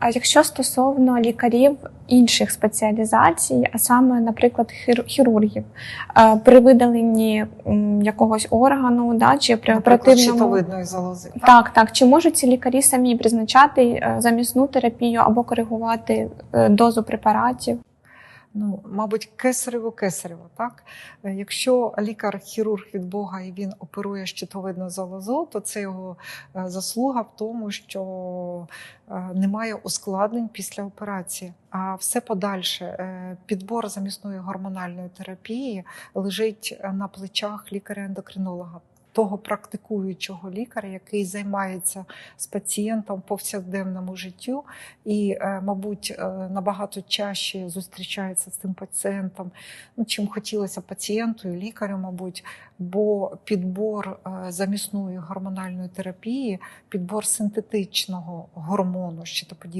А якщо стосовно лікарів інших спеціалізацій, а саме, наприклад, хір- хірургів, е, при видаленні якогось органу, да, чи при оперативному залози. так, так. Чи можуть ці лікарі самі призначати е, замісну терапію або коригувати е, дозу препаратів? Ну, мабуть, кесарево кесарево, так? Е, Якщо лікар-хірург від Бога і він оперує щитовидну залозу, то це його е, заслуга в тому, що е, немає ускладнень після операції. А все подальше підбор замісної гормональної терапії лежить на плечах лікаря-ендокринолога. Того практикуючого лікаря, який займається з пацієнтом в повсякденному життю, і, е, мабуть, е, набагато чаще зустрічається з цим пацієнтом, ну, чим хотілося пацієнту і лікарю, мабуть, бо підбор е, замісної гормональної терапії, підбор синтетичного гормону щитоподібного,